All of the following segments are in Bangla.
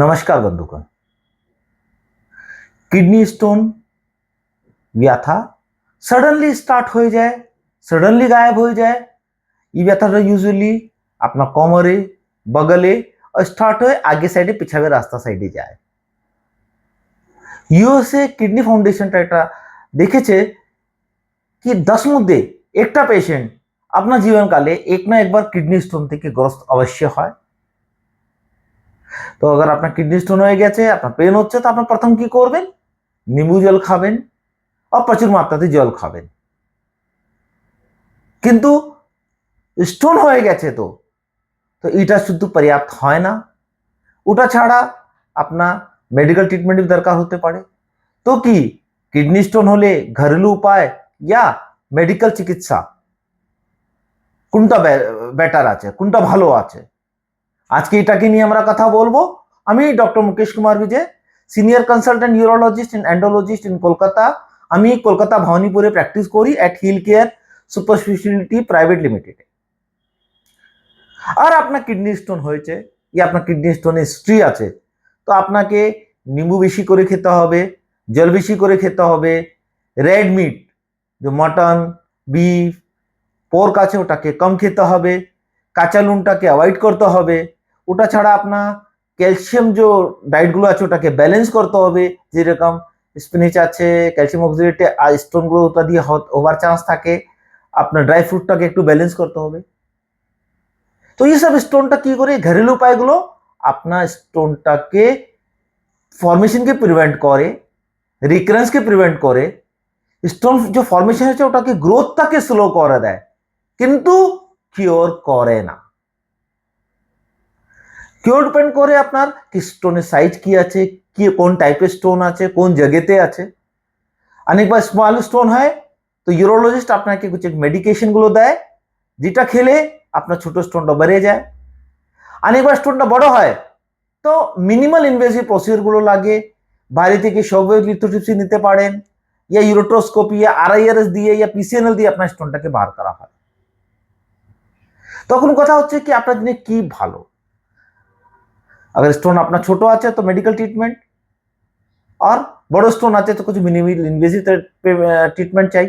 নমস্কার બંધુગણ কিডনি স্টোন ব্যথা সডনলি স্টার্ট হয়ে যায় সডনলি গায়েব হয়ে যায়। এই ব্যথাটা ইউজুয়ালি আপনার কমরে, বগলে স্টার্ট হয়ে আগে সাইডে পিছাবে, রাস্তা সাইডে যায়। ইউএসএ কিডনি ফাউন্ডেশনটা এটা দেখেছে কি দশ মধ্যে একটা পেশেন্ট আপনার জীবনকালে এক না একবার কিডনি স্টোন থেকে গ্রস্ত অবশ্য হয়। তো আবার আপনার কিডনি স্টোন হয়ে গেছে আপনার পেন হচ্ছে তো আপনার প্রথম কি করবেন নিম্বু জল খাবেন অপ্রচুর মাত্রাতে জল খাবেন কিন্তু স্টোন হয়ে গেছে তো তো এটা শুধু পর্যাপ্ত হয় না ওটা ছাড়া আপনার মেডিকেল ট্রিটমেন্টের দরকার হতে পারে তো কি কিডনি স্টোন হলে ঘরেলু উপায় ইয়া মেডিকেল চিকিৎসা কোনটা বেটার আছে কোনটা ভালো আছে আজকে এটাকে নিয়ে আমরা কথা বলব। আমি doctor Mukesh Kumar Vijay senior consultant urologist in andrologist in Kolkata. আমি কলকাতা ভবানীপুরে প্র্যাকটিস করি at hill care super speciality private limited আর আপনার কিডনি স্টোন হয়েছে কি আপনার কিডনি স্টোনের হিস্ট্রি আছে। তো আপনাকে নিম্বু বেশি করে খেতে হবে, জল বেশি করে খেতে হবে রেড মিট যে মটন বিফ পোর্ক আছে ওটাকে কম খেতে হবে, কাঁচা নুনটাকে অ্যাভয়েড করতে হবে ওটা ছাড়া আপনার ক্যালসিয়াম যে ডায়েটগুলো আছে ওটাকে ব্যালেন্স করতে হবে, যেরকম স্পিনিচ আছে ক্যালসিয়াম অক্সিডেটে স্টোনগুলো ওটা দিয়ে হওয়ার চান্স থাকে, আপনার ড্রাই ফ্রুটটাকে একটু ব্যালেন্স করতে হবে। তো এইসব স্টোনটা কি করে? ঘরেলু উপায়গুলো আপনার স্টোনটাকে ফর্মেশনকে প্রিভেন্ট করে রিকারেন্সকে প্রিভেন্ট করে স্টোন যে ফর্মেশন হচ্ছে ওটাকে গ্রোথটাকে স্লো করে দেয়, কিন্তু কিওর করে না। কিওর ডিপেন্ড করে আপনার কি স্টোনের সাইজ কি আছে কি কোন টাইপের স্টোন আছে কোন জায়গাতে আছে অনেকবার স্মল স্টোন হয় তো ইউরোলজিস্ট আপনাকে কিছু মেডিকেশনগুলো দেয় যেটা খেলে আপনার ছোট স্টোনটা বেড়ে যায় অনেকবার স্টোনটা বড় হয় তো মিনিমাল ইনভেসিভ প্রসিডিওরগুলো লাগে বাইরে থেকে সব লিথোট্রিপসি নিতে পারেন ইয়া ইউরোট্রোস্কোপি ইয়া আরআইআরএস দিয়ে ইয়া পিসিএনএল দিয়ে আপনার স্টোনটাকে বার করা হয় তখন কথা হচ্ছে কি আপনার জন্য কি ভালো अगर स्टोन अपना छोटो আছে তো মেডিকেল ট্রিটমেন্ট আর বড় স্টোন আছে তো কিছু মিনিমাল ইনভেসিভ ট্রিটমেন্ট চাই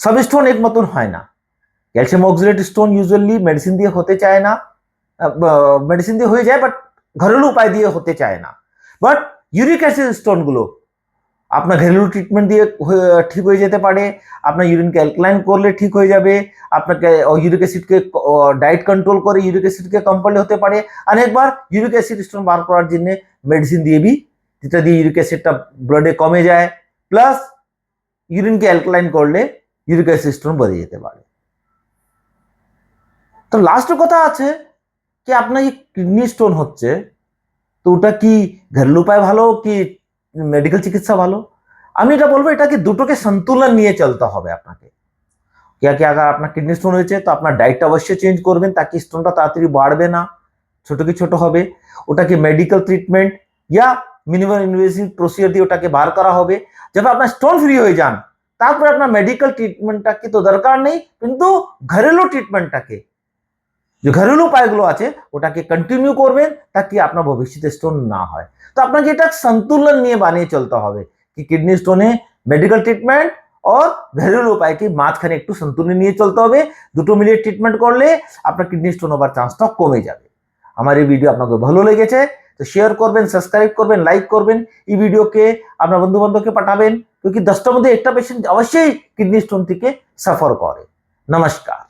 সব স্টোন এক মতন হয় না calcium oxalate stone usually medicine দিয়ে হতে চায় না মেডিসিন দিয়ে হয়ে যায় বাট ঘরেলু উপায় দিয়ে হতে চায় না বাট ইউরিক অ্যাসিড স্টোনগুলো আপনার ঘরেলু ট্রিটমেন্ট দিয়ে ঠিক হয়ে যেতে পারে, আপনার ইউরিনকে অ্যালক্লাইন করলে ঠিক হয়ে যাবে, আপনাকে ইউরিক অ্যাসিডকে ডায়েট কন্ট্রোল করে ইউরিক অ্যাসিডকে কম হতে পারে। অনেকবার ইউরিক অ্যাসিড স্টোন বার করার জন্য মেডিসিন দিয়ে বি যেটা দিয়ে ইউরিক অ্যাসিডটা ব্লাডে কমে যায় প্লাস ইউরিনকে অ্যালক্লাইন করলে ইউরিক অ্যাসিড স্টোন বেড়ে যেতে পারে। তো লাস্ট কথা আছে কি আপনার কিডনি স্টোন হচ্ছে, তো ওটা কি ঘরেলু উপায় ভালো, কি মেডিকেল চিকিৎসা ভালো। আমি এটা বলব এটাকে দুটোকে সন্তুলন নিয়ে চলতে হবে আপনাকে। কে আগে আপনার কিডনি স্টোন হয়েছে, তো আপনার ডায়েটটা অবশ্যই চেঞ্জ করবেন তা কি স্টোনটা তাড়াতাড়ি বাড়বে না, ছোটো কি ছোটো হবে ওটাকে মেডিকেল ট্রিটমেন্ট ইয়া মিনিমাম ইনভেসিভ প্রসিডিওর দিয়ে ওটাকে বার করা হবে যবে আপনার স্টোন ফ্রি হয়ে যান। তারপরে আপনার মেডিকেল ট্রিটমেন্টটা কি তো দরকার নেই, কিন্তু ঘরেলু ট্রিটমেন্টটাকে যে ঘরেলু উপায়গুলো আছে ওটাকে কন্টিনিউ করবেন তাকে আপনার ভবিষ্যতে স্টোন না হয় তো আপনাকে এটা সন্তুলন নিয়ে বানিয়ে চলতে হবে কি কিডনি স্টোনে মেডিকেল ট্রিটমেন্ট और ঘরেলু উপায়কে মাঝখানে একটু সন্তুলন নিয়ে চলতে হবে দুটো মিলিয়ে ট্রিটমেন্ট করলে আপনার কিডনি স্টোন হবার চান্সটা কমে যাবে আমার এই ভিডিও আপনাকে ভালো লেগেছে তো শেয়ার করবেন সাবস্ক্রাইব করবেন লাইক করবেন এই ভিডিওকে আপনার বন্ধু বান্ধবকে পাঠাবেন क्योंकि দশটার মধ্যে একটা পেশেন্ট অবশ্যই কিডনি স্টোন থেকে সাফার করে নমস্কার